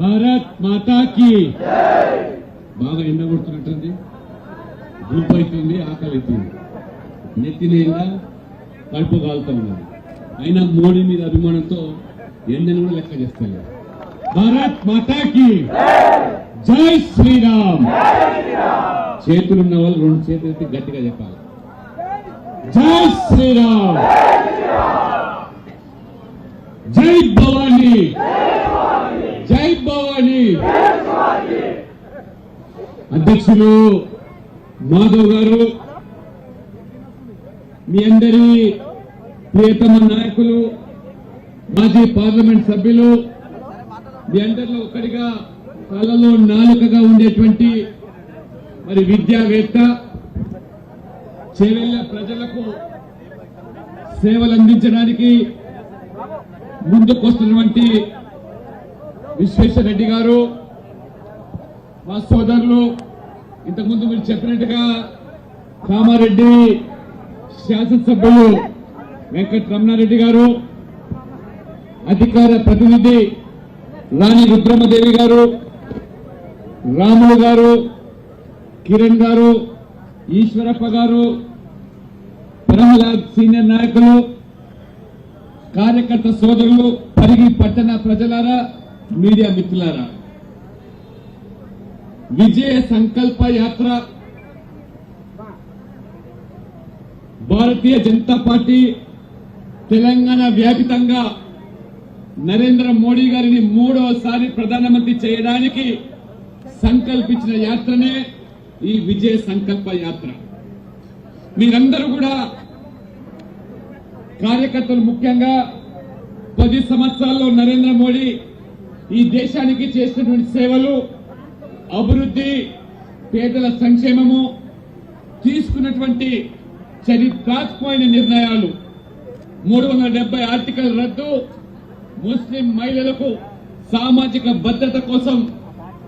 భారత్ మాతాకి. బాగా ఎండ కొడుతున్నట్టుంది. గుంపు అవుతుంది ఆకలి అవుతుంది నెత్తి కడుపు కాలుతా అయినా మోడీ మీద అభిమానంతో ఎండను కూడా లెక్క చేస్తలేదు. భారత్ మాతాకి. జై శ్రీరామ్. చేతులున్న వాళ్ళు రెండు చేతులు ఎత్తి గట్టిగా చెప్పాలి. జై శ్రీరామ్. జై భవానీ జై భవానీ అధ్యక్షులు మాధవ్ గారు మీ అందరి ప్రియతమ నాయకులు మాజీ పార్లమెంట్ సభ్యులు మీ అందరిలో ఒక్కడిగా కళలో నాలుకగా ఉండేటువంటి మరి విద్యావేత్త చేవెళ్ళ ప్రజలకు సేవలు అందించడానికి ముందుకొస్తున్నటువంటి విశ్వేశ్వరరెడ్డి గారు మా సోదరులు ఇంతకుముందు మీరు చెప్పినట్టుగా కామారెడ్డి శాసనసభ్యులు వెంకట రమణారెడ్డి గారు అధికార ప్రతినిధి రాణి రుద్రమదేవి గారు రాములు గారు కిరణ్ గారు ఈశ్వరప్ప గారు ప్రహ్లాద్ సీనియర్ నాయకులు కార్యకర్త సోదరులు పరిగి పట్టణ ప్రజలారా మీడియా మిత్రులారా. విజయ సంకల్ప యాత్ర. భారతీయ జనతా పార్టీ తెలంగాణ వ్యాపితంగా నరేంద్ర మోడీ గారిని మూడోసారి ప్రధానమంత్రి చేయడానికి సంకల్పించిన యాత్రనే ఈ విజయ సంకల్ప యాత్ర. మీరందరూ కూడా కార్యకర్తలు ముఖ్యంగా పది సంవత్సరాల్లో నరేంద్ర మోడీ ఈ దేశానికి చేసినటువంటి సేవలు అభివృద్ధి పేదల సంక్షేమము తీసుకున్నటువంటి చరిత్రాత్మకమైన నిర్ణయాలు. మూడు వందల డెబ్బై ఆర్టికల్ రద్దు ముస్లిం మహిళలకు సామాజిక భద్రత కోసం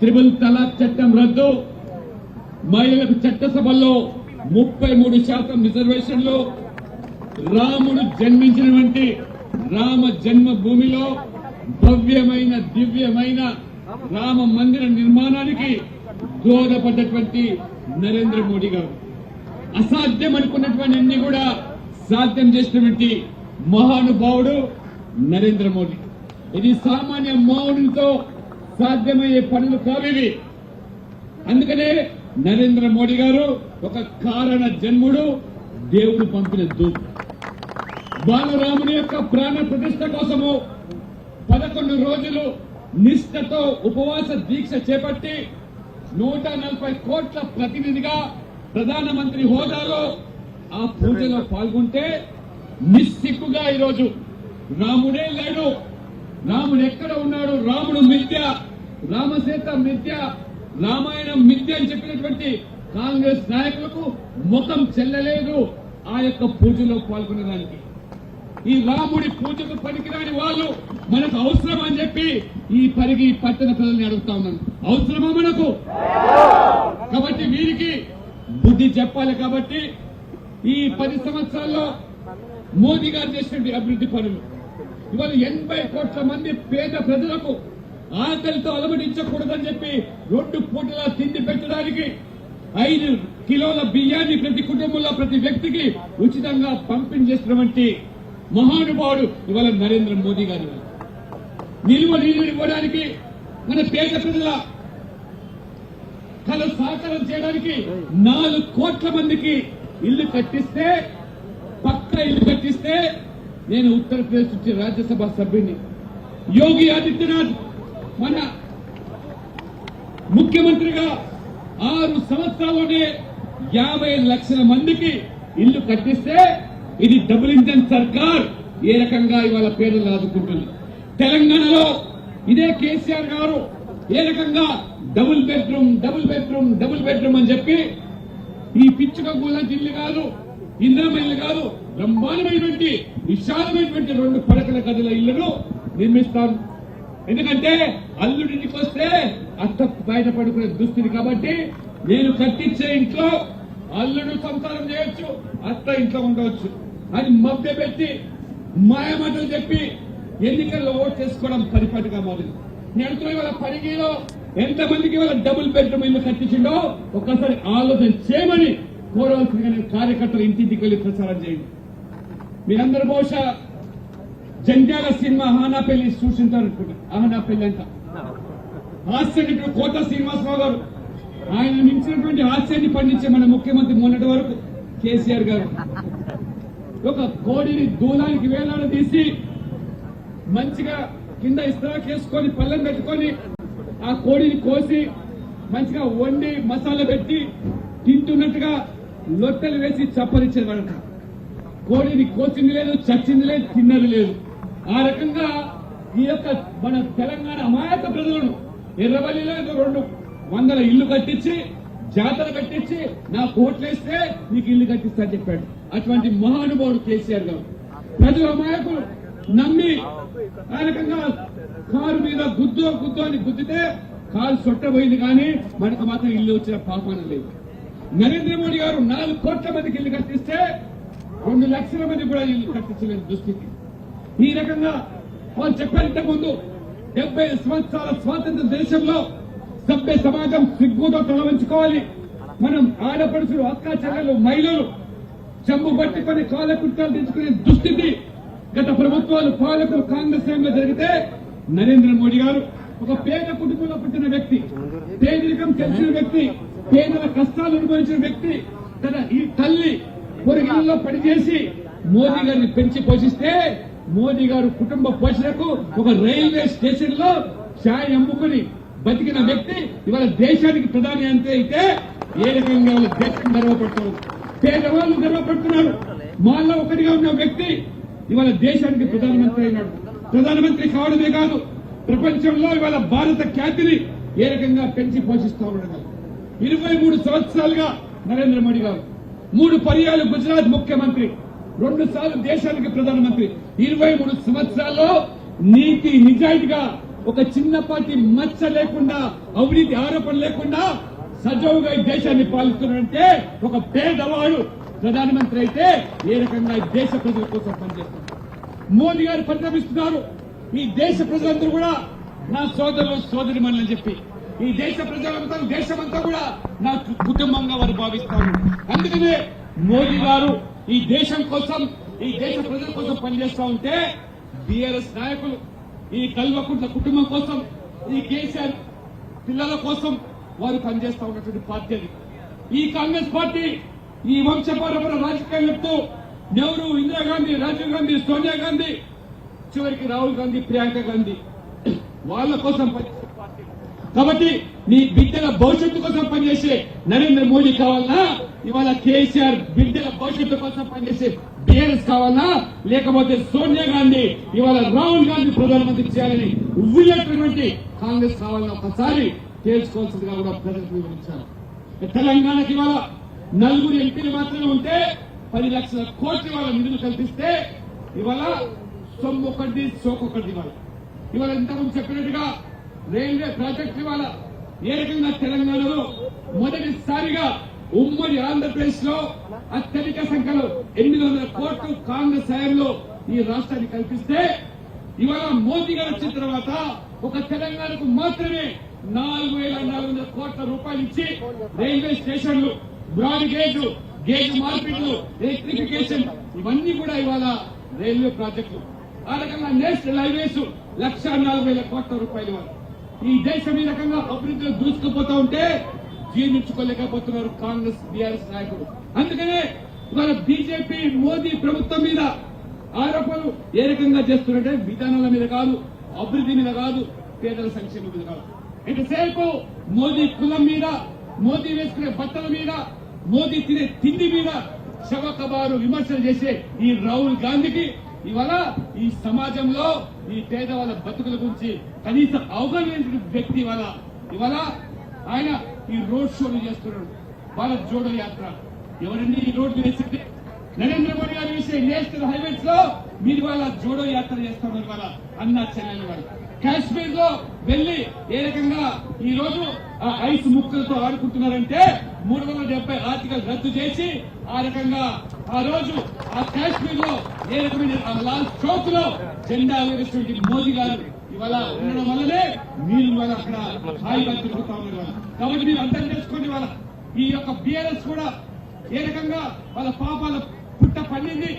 త్రిబుల్ తలాక్ చట్టం రద్దు. మహిళలకు చట్టసభల్లో ముప్పై మూడు శాతం రిజర్వేషన్లు. రాముడు జన్మించినటువంటి రామ జన్మభూమిలో భవ్యమైన దివ్యమైన రామ మందిర నిర్మాణానికి దోహదపడ్డటువంటి నరేంద్ర మోడీ గారు. అసాధ్యం అనుకున్నటువంటి అన్ని కూడా సాధ్యం చేసినటువంటి మహానుభావుడు నరేంద్ర మోడీ. ఇది సామాన్య మానవునితో సాధ్యమయ్యే పనులు కావేవి అందుకనే నరేంద్ర మోడీ గారు ఒక కారణ జన్ముడు దేవుడు పంపిన దూపు బాలరాముని యొక్క ప్రాణ ప్రతిష్ట కోసము పదకొండు రోజులు నిష్ఠతో ఉపవాస దీక్ష చేపట్టి నూట నలభై కోట్ల ప్రతినిధిగా ప్రధానమంత్రి హోదాలో ఆ పూజలో పాల్గొంటే నిస్సిగ్గుగా ఈరోజు రాముడే లేడు. రాముడు ఎక్కడ ఉన్నాడు? రాముడు మిథ్య రామసేత మిథ్య రామాయణం మిథ్య అని చెప్పినటువంటి కాంగ్రెస్ నాయకులకు ముఖం చెల్లలేదు ఆ యొక్క పూజలో పాల్గొనడానికి. ఈ రాముడి పూజకు పనికిరాని వాళ్ళు మనకు అవసరం అని చెప్పి ఈ పరిగి పట్టణ ప్రజల్ని అడుగుతా ఉన్నాను. అవసరమా మనకు? కాబట్టి వీరికి బుద్ధి చెప్పాలి కాబట్టి ఈ పది సంవత్సరాల్లో మోదీ గారు చేసినటువంటి అభివృద్ధి పనులు. ఇవాళ ఎనభై కోట్ల మంది పేద ప్రజలకు ఆకలితో అలమటించకూడదని చెప్పి రెండు పూటలా తిండి పెట్టడానికి ఐదు కిలోల బియ్యాన్ని ప్రతి కుటుంబంలో ప్రతి వ్యక్తికి ఉచితంగా పంపిణీ చేసినటువంటి మహానుభావుడు ఇవాళ నరేంద్ర మోదీ గారు నిలువ నీళ్ళు ఇవ్వడానికి మన పేద ప్రజల కళ సాకారం చేయడానికి నాలుగు కోట్ల మందికి ఇల్లు కట్టిస్తే పక్క ఇల్లు కట్టిస్తే నేను ఉత్తరప్రదేశ్ నుంచి రాజ్యసభ సభ్యుని యోగి ఆదిత్యనాథ్ మన ముఖ్యమంత్రిగా ఆరు సంవత్సరాల్లోనే యాభై లక్షల మందికి ఇల్లు కట్టిస్తే ఇది డబుల్ ఇంజన్ సర్కార్. ఏ రకంగా ఇవాళ పేర్లు ఆదుకుంటుంది తెలంగాణలో ఇదే కేసీఆర్ గారు ఏ రకంగా double bedroom double bedroom double bedroom అని చెప్పి ఈ పిచ్చుక గులాంటి ఇల్లు కాదు ఇంద్రమ ఇల్లు కాదు బ్రహ్మాండమైనటువంటి విశాలమైనటువంటి రెండు పడకల గదుల ఇళ్ళను నిర్మిస్తాను ఎందుకంటే అల్లుడింటికి వస్తే అత్త బయట పడుకునే దుస్థితి కాబట్టి నేను కట్టించే ఇంట్లో అల్లుడు సంసారం చేయొచ్చు అత్త ఇంట్లో ఉండవచ్చు. అని మభ్యపెట్టి మాయమాటలు చెప్పి ఎన్నికల్లో ఓటు చేసుకోవడం పరిపాటిగా మారింది. నేను ఇవాళ పరిగిలో ఎంతమందికి ఇవాళ డబుల్ బెడ్రూమ్ ఇల్లు కట్టించిండో ఒక్కసారి ఆలోచన చేయమని కోరవలసిందిగా నేను కార్యకర్తలు ఇంటింటికి వెళ్ళి ప్రచారం చేయండి. మీరందరూ బహుశా జంధ్యాల సినిమా ఆహనా పెళ్ళి చూసింటారు అనుకుంటా పెళ్ళి అంట. హాస్య నటుడు కోట శ్రీనివాసరావు గారు. ఆయన మించినటువంటి హాస్యాన్ని పండించే మన ముఖ్యమంత్రి మొన్నటి వరకు కేసీఆర్ గారు. ఒక కోడిని దూలానికి వేలాడదీసి మంచిగా కింద ఇస్త్రాకేసుకొని పళ్ళెం పెట్టుకొని ఆ కోడిని కోసి మంచిగా వండి మసాలా పెట్టి తింటున్నట్టుగా లొట్టెలు వేసి చప్పరిచ్చేవాడట కోడిని కోసింది లేదు చచ్చింది లేదు తిన్నది లేదు. ఆ రకంగా ఈ యొక్క మన తెలంగాణ అమాయక ప్రజలను ఎర్రవల్లిలో రెండు వందల ఇల్లు కట్టించి జాతర కట్టించి నా కోట్లేస్తే నీకు ఇల్లు కట్టిస్తా చెప్పాడు. అటువంటి మహానుభావుడు కేసీఆర్ గారు. ప్రజల అమాయకులు నమ్మి ఆ రకంగా కారు మీద గుద్దో గుద్దో అని గుద్దితే కారు సొట్టబోయింది కానీ మనకు మాత్రం ఇల్లు వచ్చిన పాపాన లేదు. నరేంద్ర మోడీ గారు నాలుగు కోట్ల మందికి ఇల్లు కట్టిస్తే రెండు లక్షల మంది కూడా ఇల్లు కట్టించలేని దుస్థితి. ఈ రకంగా వాళ్ళు చెప్పారు ముందు డెబ్బై సంవత్సరాల స్వాతంత్ర దేశంలో సభ్య సమాజం సిగ్గుతో తలవంచుకోవాలి. మనం ఆడపడుచులు అక్క మహిళలు చెంబు పట్టుకొని కాళ్ళ కుట్టాలు తెచ్చుకునే దుస్థితి గత ప్రభుత్వాలు పాలకులు కాంగ్రెస్ టైంలో జరిగితే నరేంద్ర మోడీ గారు ఒక పేద కుటుంబంలో పుట్టిన వ్యక్తి పేదరికం తెలిసిన వ్యక్తి పేదల కష్టాలు అనుభవించిన వ్యక్తి తన ఈ తల్లి పొరుగుల్లో పనిచేసి మోదీ గారిని పెంచి పోషిస్తే మోదీ గారు కుటుంబ పోషణకు ఒక రైల్వే స్టేషన్లో ఛాయ్ అమ్ముకుని బతికిన వ్యక్తి ఇవాళ దేశానికి ప్రధాని అంతే అయితే ఏ రకంగా వాళ్ళ దేశం గర్వపడుతున్నారు పేదవాళ్ళు గర్వపడుతున్నారు. మాల్లో ఒకటిగా ఉన్న వ్యక్తి ఇవాళ దేశానికి ప్రధానమంత్రి అయినాడు. ప్రధానమంత్రి కావడమే కాదు ప్రపంచంలో ఇవాళ భారత ఖ్యాతిని ఏ రకంగా పెంచి పోషిస్తా ఉండడం ఇరవై మూడు సంవత్సరాలుగా నరేంద్ర మోడీ గారు మూడు పర్యాలు గుజరాత్ ముఖ్యమంత్రి రెండు సార్లు దేశానికి ప్రధానమంత్రి. ఇరవై మూడు సంవత్సరాల్లో నీతి నిజాయితీగా ఒక చిన్నపాటి మచ్చ లేకుండా అవినీతి ఆరోపణ లేకుండా సజావుగా ఈ దేశాన్ని పాలిస్తున్నాడంటే ఒక పేదవాడు ప్రధానమంత్రి అయితే ఏ రకంగా దేశ ప్రజల కోసం పనిచేస్తున్నారు మోదీ గారు పరిణమిస్తున్నారు. ఈ దేశ ప్రజలందరూ కూడా నా సోదరులు సోదరి అని చెప్పి ఈ దేశ ప్రజలంతా దేశమంతా కూడా నా కుటుంబంగా వారు భావిస్తారు. అందుకనే మోదీ గారు ఈ దేశం కోసం ఈ దేశ ప్రజల కోసం పనిచేస్తా ఉంటే బిఆర్ఎస్ నాయకులు ఈ కల్వకుంట్ల కుటుంబం కోసం ఈ కేసీఆర్ పిల్లల కోసం వారు పనిచేస్తా ఉన్నటువంటి పార్టీ అది. ఈ కాంగ్రెస్ పార్టీ ఈ వంశపారపర రాజకీయాలతో నెహ్రూ ఇందిరాగాంధీ రాజీవ్ గాంధీ సోనియా గాంధీ చివరికి రాహుల్ గాంధీ ప్రియాంక గాంధీ వాళ్ళ కోసం పనిచేసే పార్టీ. కాబట్టి నీ బిడ్డల భవిష్యత్తు కోసం పనిచేసే నరేంద్ర మోడీ కావాలన్నా ఇవాళ కేసీఆర్ బిడ్డల భవిష్యత్తు కోసం పనిచేసే టీఆర్ఎస్ కావాలా లేకపోతే సోనియా గాంధీ ఇవాళ రాహుల్ గాంధీ ప్రధానమంత్రి చేయాలని ఉవ్వినటువంటి కాంగ్రెస్ కావాలని ఒకసారి తేల్చుకోవాల్సిందిగా కూడా ప్రజలకు వివరించారు తెలంగాణకి ఇవాళ నలుగురు ఎంపీలు మాత్రమే ఉంటే పది లక్షల కోట్లు ఇవాళ నిధులు కల్పిస్తే ఇవాళ సొమ్ము ఒకటి సోకొకటి ఇవాళ. ఇవాళ ఇంతకుముందు చెప్పినట్టుగా రైల్వే ప్రాజెక్ట్ ఇవాళ ఏ రకంగా తెలంగాణలో మొదటిసారిగా ఉమ్మడి ఆంధ్రప్రదేశ్లో అత్యధిక సంఖ్యలో ఎనిమిది వందల కోట్లు కాంగ్రెస్ హయాంలో ఈ రాష్ట్రాన్ని కల్పిస్తే ఇవాళ మోదీ గారు వచ్చిన తర్వాత ఒక తెలంగాణకు మాత్రమే నాలుగు వేల నాలుగు వందల కోట్ల రూపాయలు ఇచ్చి రైల్వే స్టేషన్లు బ్రాడ్ గేజ్ గేజ్ మార్కెట్లు ఎలక్ట్రిఫికేషన్ ఇవన్నీ కూడా ఇవాళ రైల్వే ప్రాజెక్టులు. ఆ రకంగా నేషనల్ హైవేస్ లక్ష నాలుగు వేల కోట్ల రూపాయలు ఈ దేశం ఈ రకంగా అభివృద్ధిలో దూసుకుపోతా ఉంటే జీర్ణించుకోలేకపోతున్నారు కాంగ్రెస్ బీఆర్ఎస్ నాయకులు. అందుకనే మన బీజేపీ మోదీ ప్రభుత్వం మీద ఆరోపణలు ఏ రకంగా చేస్తున్నారంటే విధానాల మీద కాదు అభివృద్ధి మీద కాదు పేదల సంక్షేమం మీద కాదు. ఎంతసేపు మోదీ కులం మీద మోదీ వేసుకునే బట్టల మీద మోదీ తినే తిండి మీద శవకబారు విమర్శలు చేసే ఈ రాహుల్ గాంధీకి ఇవాళ ఈ సమాజంలో ఈ పేదవాళ్ళ బతుకుల గురించి కనీస అవగాహన వ్యక్తి ఇవాళ. ఇవాళ ఆయన ఈ రోడ్ షోలు చేస్తున్నాడు. భారత్ జోడో యాత్ర. ఎవరండి ఈ రోడ్డు వేసింది? నరేంద్ర మోడీ గారు వేసే నేషనల్ హైవేస్లో మీరు వాళ్ళ జోడో యాత్ర చేస్తున్నారు వాళ్ళ అన్న చెల్లెలు వారు. కాశ్మీర్లో వెళ్ళి ఏ రకంగా ఈ రోజు ఆ ఐస్ ముక్కలతో ఆడుకుంటున్నారంటే మూడు వందల డెబ్బై ఆర్టికల్ రద్దు చేసి ఆ రకంగా ఆ రోజు ఆ కాశ్మీర్లో ఏ రకమైన లాల్ చౌక్లో జెండా వేసినటువంటి మోదీ గారు ఇవాళ ఉండడం వల్లనే మీరు ఇవాళ అక్కడ హాయిగా తిరుగుతా ఉన్నారు కాబట్టి మీరు అర్థం చేసుకోండి ఇవాళ. ఈ యొక్క బిఆర్ఎస్ కూడా ఏ రకంగా వాళ్ళ పాపాల పుట్ట పండింది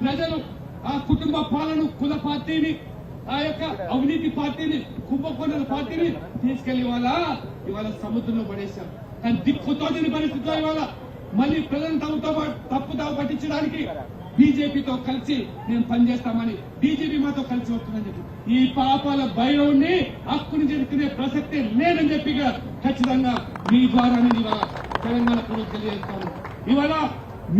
ప్రజలు ఆ కుటుంబ పాలన కుల పార్టీని ఆ యొక్క అవినీతి పార్టీని కుంభకోణాల పార్టీని తీసుకెళ్ళి వాళ్ళ ఇవాళ సముద్రంలో పడేశారు. కానీ దిక్కుతోచని పరిస్థితిలో ఇవాళ మళ్ళీ ప్రజలను తప్పుతో తావు పట్టించడానికి బీజేపీతో కలిసి మేము పనిచేస్తామని బీజేపీ మాతో కలిసి వస్తుందని చెప్పి. ఈ పాపాల భైరవుని హక్కుని జరుపుకునే ప్రసక్తే లేదని చెప్పి ఖచ్చితంగా మీ ద్వారా నేను ఇవాళ తెలంగాణ ప్రజలకు తెలియజేస్తాను. ఇవాళ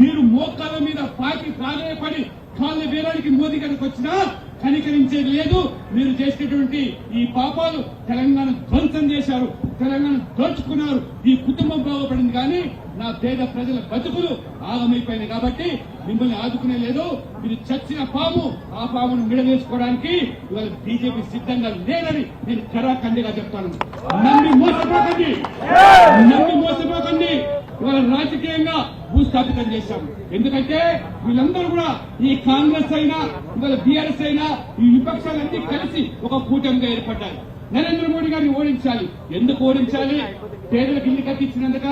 మీరు మోకాల మీద పాకి ప్రాధాయపడి కాళ్ళ వేలానికి మోదీ గారికి వచ్చినా కనికరించేది లేదు. మీరు చేసినటువంటి ఈ పాపాలు తెలంగాణ ధ్వంసం చేశారు. తెలంగాణ దోచుకున్నారు. ఈ కుటుంబం బాగుపడింది కానీ నా పేద ప్రజల బతుకులు ఆగమైపోయినాయి కాబట్టి మిమ్మల్ని ఆదుకునే లేదు. మీరు చచ్చిన పాము ఆ పామును విడదీసుకోవడానికి ఇవాళ బీజేపీ సిద్ధంగా లేదని నేను కరాఖండిగా చెప్తాను. నమ్మి మోసపోకండి. నమ్మి మోసపోకండి. ఇవాళ రాజకీయంగా భూస్థాపితం చేశాం. ఎందుకంటే వీళ్ళందరూ కూడా ఈ కాంగ్రెస్ అయినా ఇవాళ బీఆర్ఎస్ అయినా ఈ విపక్షాలన్నీ కలిసి ఒక కూటమిగా ఏర్పడ్డారు. నరేంద్ర మోడీ గారిని ఓడించాలి. ఎందుకు ఓడించాలి? పేదలకు ఇల్లు కట్టించినందుక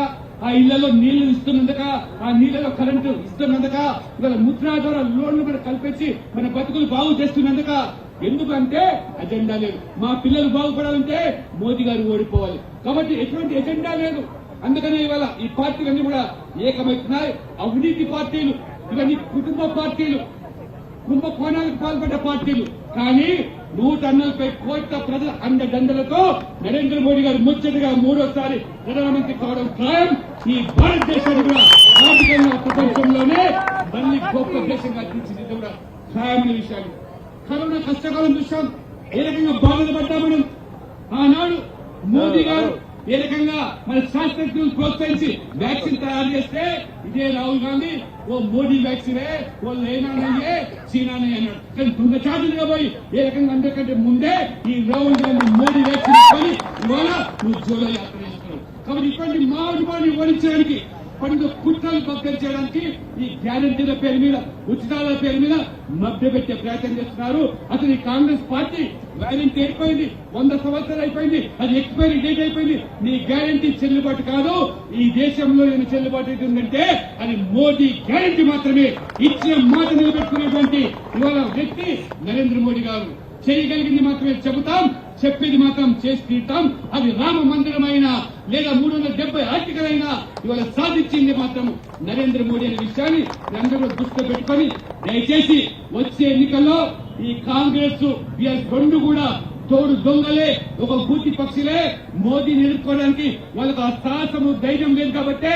ఆ ఇళ్ళలో నీళ్ళు ఇస్తున్నందుక ఆ నీళ్ళలో కరెంటు ఇస్తున్నందుక ఇవాళ ముద్రా ద్వారా లోన్లు కూడా కల్పించి మన బతుకులు బాగు చేస్తున్నందుక. ఎందుకంటే అజెండా లేదు. మా పిల్లలు బాగుపడాలంటే మోదీ గారు ఓడిపోవాలి. కాబట్టి ఎటువంటి ఎజెండా లేదు. అందుకనే ఇవాళ ఈ పార్టీలన్నీ కూడా ఏకమవుతున్నాయి. అవినీతి పార్టీలు ఇవన్నీ కుటుంబ పార్టీలు కుంభకోణాలకు పాల్పడ్డ పార్టీలు. కానీ నూట నలభై కోట్ల ప్రజల అండదండలతో నరేంద్ర మోడీ గారు ముచ్చటగా మూడోసారి ప్రధానమంత్రి కావడం ఖాయం. ఈ భారతదేశాన్ని కూడా ఆర్థికంగా ప్రపంచంలోనే మళ్ళీ గొప్ప దేశంగా తీర్చిదిద్ద కూడా ఖాయమైన విషయాలు. కరోనా కష్టకాలం చూసాం ఏ రకంగా బాధలు పడ్డా మనం? ఆనాడు మోదీ గారు ఏ రకంగా మన శాస్త్రజ్ఞులు ప్రోత్సహించి వ్యాక్సిన్ తయారు చేస్తే ఇదే రాహుల్ గాంధీ ఓ మోడీ వ్యాక్సినే ఓ లేనా చీనానే అన్నాడు. కానీ దొంగ చాటుగా పోయి ఏ రకంగా అందరికంటే ముందే ఈ రాహుల్ గాంధీ మోడీ వేసుకుని ఇవాళ నువ్వు జోలో యాత్ర చేస్తున్నావు. కాబట్టి ఇటువంటి మానవాన్ని ఓడించడానికి కొన్ని కుట్రలు భక్తం చేయడానికి ఈ గ్యారంటీల పేరు మీద ఉచితాల పేరు మీద మభ్యపెట్టే ప్రయత్నం చేస్తున్నారు. అసలు ఈ కాంగ్రెస్ పార్టీ గ్యారంటీ అయిపోయింది వంద సంవత్సరాలు అయిపోయింది అది ఎక్స్పైరీ డేట్ అయిపోయింది. నీ గ్యారంటీ చెల్లుబాటు కాదు. ఈ దేశంలో నేను చెల్లుబాటు అవుతుందంటే అది మోదీ గ్యారంటీ మాత్రమే. ఇచ్చిన మాట నిలబెట్టుకునేటువంటి ఇవాళ వ్యక్తి నరేంద్ర మోడీ గారు. చేయగలిగింది మాత్రమే చెబుతాం. చెప్పేది మాత్రం చేసి తీరుతాం. అది రామ మందిరమైనా లేదా మూడు వందల డెబ్బై ఆర్టికలైనా ఇవాళ సాధించింది మాత్రం నరేంద్ర మోడీ అనే విషయాన్ని అందరూ దృష్టిలో పెట్టుకొని దయచేసి వచ్చే ఎన్నికల్లో ఈ కాంగ్రెస్ రెండు కూడా తోడు దొంగలే ఒక బూతి పక్షులే మోదీని ఎదుర్కోవడానికి వాళ్ళకు ఆ సాహసము ధైర్యం లేదు కాబట్టి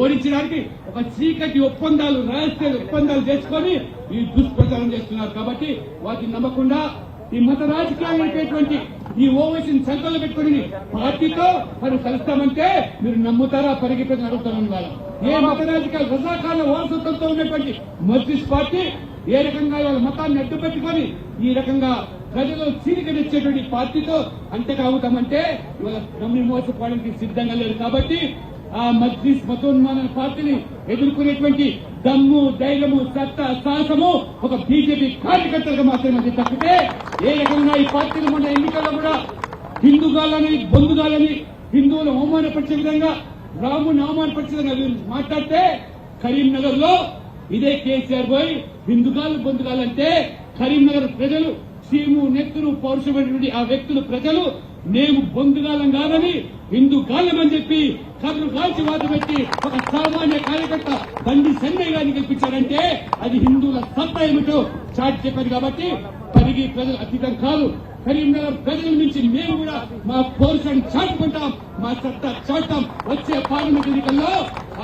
ఓడించడానికి ఒక చీకటి ఒప్పందాలు రహస్య ఒప్పందాలు చేసుకొని ఈ దుష్ప్రచారం చేస్తున్నారు. కాబట్టి వాటిని నమ్మకుండా ఈ మత రాజకీయాలు నడిపేటువంటి ఈ ఓవైసీని సెంటర్లో పెట్టుకుని పార్టీతో మరి కలుస్తామంటే మీరు నమ్ముతారా? పరిగెత్తి అడుగుతారని వాళ్ళు ఏ మత రాజకీయాలు రజాకాల వారసత్వంతో ఉన్నటువంటి మజ్లిస్ పార్టీ ఏ రకంగా వాళ్ళ మతాన్ని అడ్డు పెట్టుకొని ఈ రకంగా ప్రజలు చీలికనిచ్చేటువంటి పార్టీతో అంతకాగుతామంటే ఇవాళ నమ్మి మోసపోవడానికి సిద్ధంగా లేదు కాబట్టి ఆ మజ్లిస్ మతోన్మాన పార్టీని ఎదుర్కొనేటువంటి దమ్ము ధైర్యము సత్తా సాహసము ఒక బీజేపీ కార్యకర్తలకు మాత్రమే తప్పితే ఏ రకంగా ఈ పార్టీలు మొన్న ఎన్నికల్లో కూడా హిందూగాలని బంధుగాలని హిందువులు అవమానపరిచే విధంగా రాముని అవమానపరిచే విధంగా మాట్లాడితే కరీంనగర్లో ఇదే కేసీఆర్ పోయి హిందుగాలు బంధుగాలంటే కరీంనగర్ ప్రజలు సీము నెత్తురు పౌరుషమైనటువంటి ఆ వ్యక్తులు ప్రజలు మేము బొందుగాలం కాదని హిందూ కాలం అని చెప్పి కర్రు కాల్చి వాదు పెట్టి ఒక సామాన్య కార్యకర్త బండి సంజయ్ గారిని కల్పించారంటే అది హిందువుల సత్తా ఏమిటో చాటి చెప్పారు కాబట్టి పరిగి ప్రజలు అతీతం కాదు. కరీంనగర్ ప్రజల నుంచి మేము కూడా మా పోర్షన్ చాటుకుంటాం మా సత్తా చాటుతాం. వచ్చే పార్లమెంట్ ఎన్నికల్లో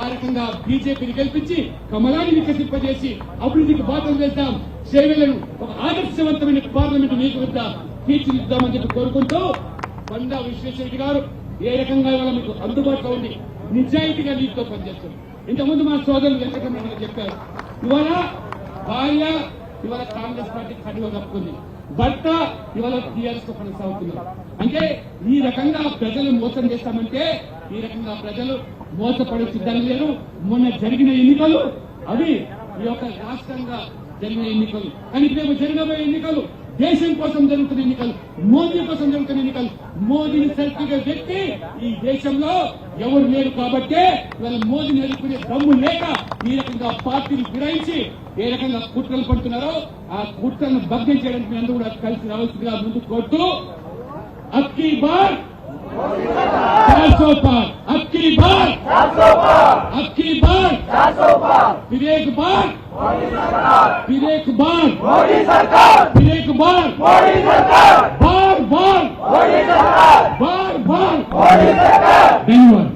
ఆ రకంగా బీజేపీని గెలిపించి కమలాన్ని వికసింపజేసి అభివృద్ధికి బాధలు వేద్దాం. సేవలను ఒక ఆదర్శవంతమైన పార్లమెంట్ మీకు వద్ద తీర్చిదిద్దామని చెప్పి కోరుకుంటూ బండా విశ్వేశ్వరరెడ్డి గారు ఏ రకంగా ఇవాళ మీకు అందుబాటులో ఉండి నిజాయితీగా నీటితో పనిచేస్తారు? ఇంతకుముందు మా సోదరులు వెంకటరమణ చెప్పారు ఇవాళ భార్య ఇవాళ కాంగ్రెస్ పార్టీ కడువ కప్పుకుంది. భర్త ఇవాళ టీఆర్ఎస్తో కొనసాగుతున్నారు. అంటే ఈ రకంగా ప్రజలు మోసం చేస్తామంటే ఈ రకంగా ప్రజలు మోసపడే సిద్ధంగా లేరు మొన్న జరిగిన ఎన్నికలు అవి ఈ యొక్క రాష్ట్రంగా జరిగిన ఎన్నికలు. కానీ మేము జరగబోయే ఎన్నికలు. దేశం కోసం జరుగుతున్న ఎన్నికలు మోదీ కోసం జరుగుతున్న ఎన్నికలు మోదీని సెల్ఫీగా వ్యక్తి ఈ దేశంలో ఎవరు లేరు కాబట్టి వాళ్ళ మోదీని ఎదుర్కొనే దమ్ము లేక ఈ రకంగా పార్టీని ఫిరాయించి ఏ రకంగా కుట్రలు పడుతున్నారో ఆ కుట్రలను భగ్యం చేయడానికి అందరూ కూడా కలిసి రావాల్సిందిగా ముందు కోరుతూ అక్కీ బార్! అక్కీ బార్! అక్కీ బార్! వివేక్ బార్! फिर एक बार। मोदी सरकार। फिर एक बार। मोदी सरकार। बार बार। मोदी सरकार। बार बार। मोदी सरकार। धन्यवाद।